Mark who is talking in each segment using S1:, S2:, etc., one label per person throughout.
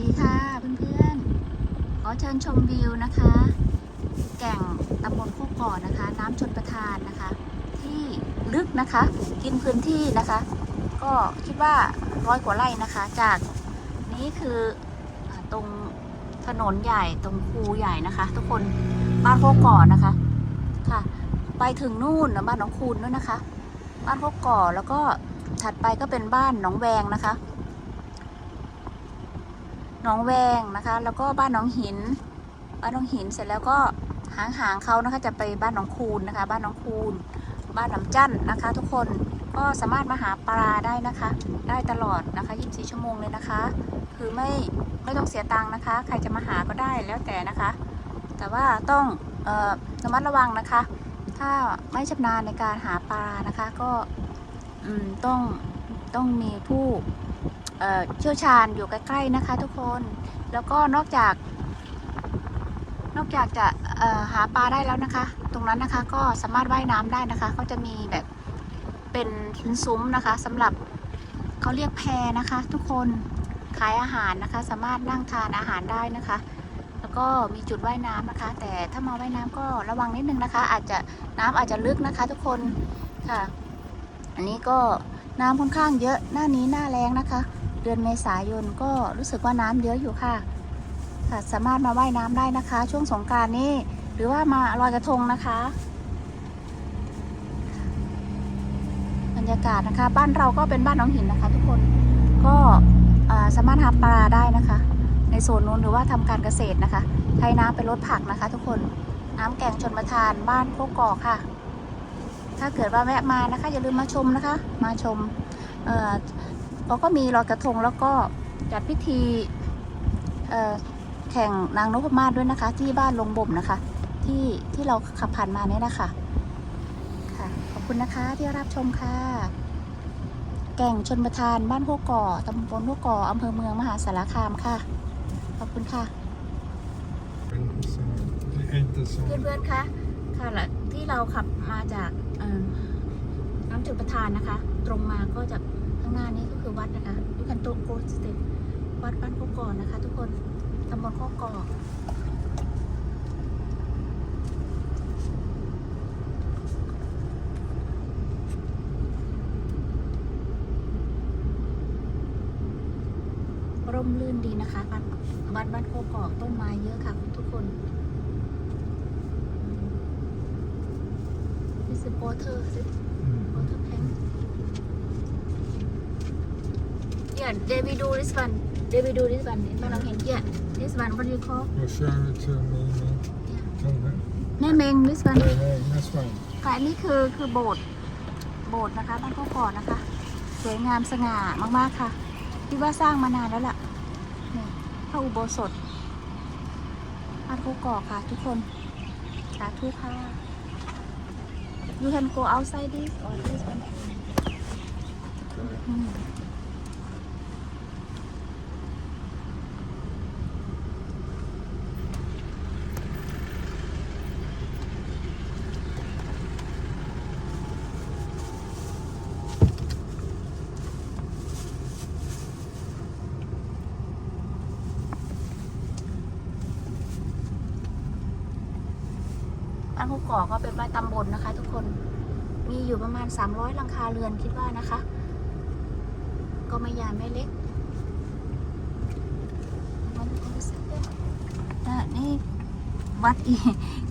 S1: ดีค่ะเพื่อนๆ ขอเชิญชมวิวนะคะ แก่งตำบลโคกก่อนนะคะ น้ำชนประทานนะคะ ที่ลึกนะคะ กินพื้นที่นะคะ ก็คิดว่าร้อยกว่าไร่นะคะ จากนี้คือตรงถนนใหญ่ตรงคูใหญ่นะคะ ทุกคนบ้านโคกก่อนะคะค่ะ ไปถึงนู่นนะบ้านหนองคูนด้วยนะคะ บ้านโคกก่อแล้วก็ถัดไปก็เป็นบ้านหนองแวงนะคะ หนองแวงนะคะ แล้วก็บ้านหนองหิน บ้านหนองหินเสร็จแล้วก็หางหางเขานะคะจะไปบ้านหนองคูนนะคะ บ้านหนองคูนบ้านน้ำจั่นนะคะ ทุกคนก็สามารถมาหาปลาได้นะคะ ได้ตลอดนะคะ 24 ชั่วโมงเลยนะคะ คือไม่ไม่ต้องเสียตังค์นะคะ ใครจะมาหาก็ได้แล้วแต่นะคะ แต่ว่าต้องระมัดระวังนะคะ ถ้าไม่ชำนาญในการหาปลานะคะ ก็ต้องต้องมีผู้ เเชี่ยวชาญอยู่ใกล้ๆนะคะ ทุกคนแล้วก็นอกจาก นอกจากจะหาปลาได้แล้วนะคะ ตรงนั้นนะคะก็สามารถว่ายน้ำได้นะคะเขาจะมีแบบเป็นซุ้มนะคะสำหรับเขาเรียกแพนะคะ ทุกคนขายอาหารนะคะ สามารถนั่งทานอาหารได้นะคะ แล้วก็มีจุดว่ายน้ำนะคะ แต่ถ้ามาว่ายน้ำก็ระวังนิดนึงนะคะ อาจจะน้ำอาจจะลึกนะคะ ทุกคนค่ะ อันนี้ก็ น้ำค่อนข้างเยอะหน้านี้หน้าแรงนะคะ เดือนเมษายนก็รู้สึกว่าน้ำเยอะอยู่ค่ะค่ะสามารถมาว่ายน้ำได้นะคะ ช่วงสงการนี่หรือว่ามาลอยกระทงนะคะบรรยากาศนะคะ บ้านเราก็เป็นบ้านน้องหินนะคะ ทุกคนก็สามารถหาปลาได้นะคะ ในโซนนู้นหรือว่าทำการเกษตรนะคะ ใช้น้ำเป็นรถผักนะคะ ทุกคนน้ำแกงชนประทานบ้านโคกกอกค่ะ ถ้าเกิดว่าแวะมานะคะ อย่าลืมมาชมนะคะ มาชมเอ่อเขาก็มีลอยกระทงแล้วก็จัดพิธีเอ่อแข่งนางนพมาศด้วยนะคะ ที่บ้านลงบ่มนะคะ ที่ที่เราขับผ่านมาเนี่ยนะคะค่ะ ขอบคุณนะคะที่รับชมค่ะ แก่งชนประทานบ้านโคกก่อตำบลโคกก่ออำเภอเมืองมหาสารคามค่ะ ขอบคุณค่ะเพื่อนๆคะค่ะละที่ เราขับมาจากน้ำจุดประทานนะคะ ตรงมาก็จะข้างหน้านี้ก็คือวัดนะคะยูคันโตโกสเตวัดบ้านโคกก่อนะคะ ทุกคนตำบลโคกก่อร่มรื่นดีนะคะบ้านบ้านโคกก่อต้นไม้เยอะค่ะทุกคน This is water water tank Yeah they will do this one they will do this one บ้านเราเห็น Yeah this one what do you call
S2: We'll show it to me. Tell them.
S1: แม่เมง this one
S2: Hey, hey, this one.
S1: ค่ะอันนี้คือคือโบสถ์โบสถ์นะคะบ้านโคกก่อนนะคะ สวยงามสง่ามากๆค่ะคิดว่าสร้างมานานแล้วล่ะนี่พระอุโบสถบ้านโคกก่อค่ะ ทุกคนสาธุค่ะ You can go outside this or this one อื บ้านโคกก่อก็เป็นบ้านตำบลนะคะ ทุกคนมีอยู่ประมาณ 300หลังคาเรือนคิดว่านะคะ ก็ไม่ใหญ่ไม่เล็กนี่วัดอีก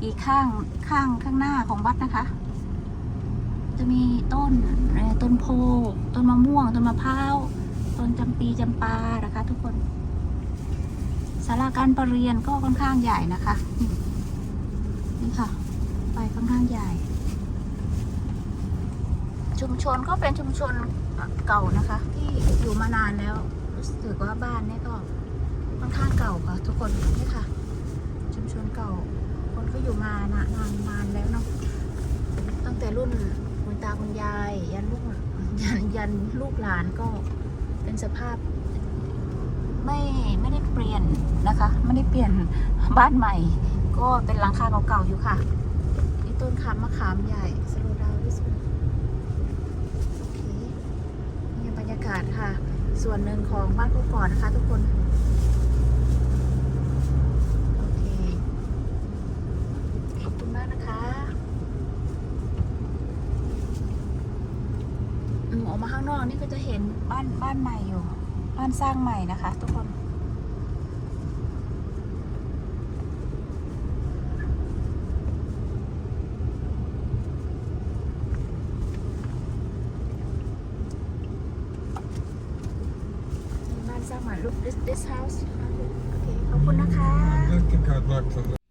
S1: อีกข้างข้างข้างหน้าของวัดนะคะ จะมีต้นต้นโพต้นมะม่วงต้นมะพร้าวต้นจำปีจำปานะคะ ทุกคนศาลาการประเรียนก็ค่อนข้างใหญ่นะคะ นี่ค่ะ ไปค่อนข้างใหญ่ ชุมชนก็เป็นชุมชนเก่านะคะ ที่อยู่มานานแล้วรู้สึกว่าบ้านนี่ก็ค่อนข้างเก่าค่ะ ทุกคนนี่ค่ะ ชุมชนเก่า คนก็อยู่มานานนานนานแล้วเนาะตั้งแต่รุ่นคุณตาคุณยาย ยันลูกยันยันลูกหลานก็เป็นสภาพไม่ไม่ได้เปลี่ยนนะคะ ไม่ได้เปลี่ยนบ้านใหม่ ก็เป็นหลังคาเก่าๆอยู่ค่ะ ต้นขามมะขามใหญ่ slow down this one โอเคนี่บรรยากาศค่ะ ส่วนหนึ่งของบ้านกุกก่อนนะคะทุกคนโอเคขอบคุณมากนะคะออกมาข้างนอกนี่ก็จะเห็นบ้านบ้านใหม่อยู่ บ้านสร้างใหม่นะคะ ทุกคน สร้างมารูป this this house. โอเคขอบคุณนะคะ
S2: Good luck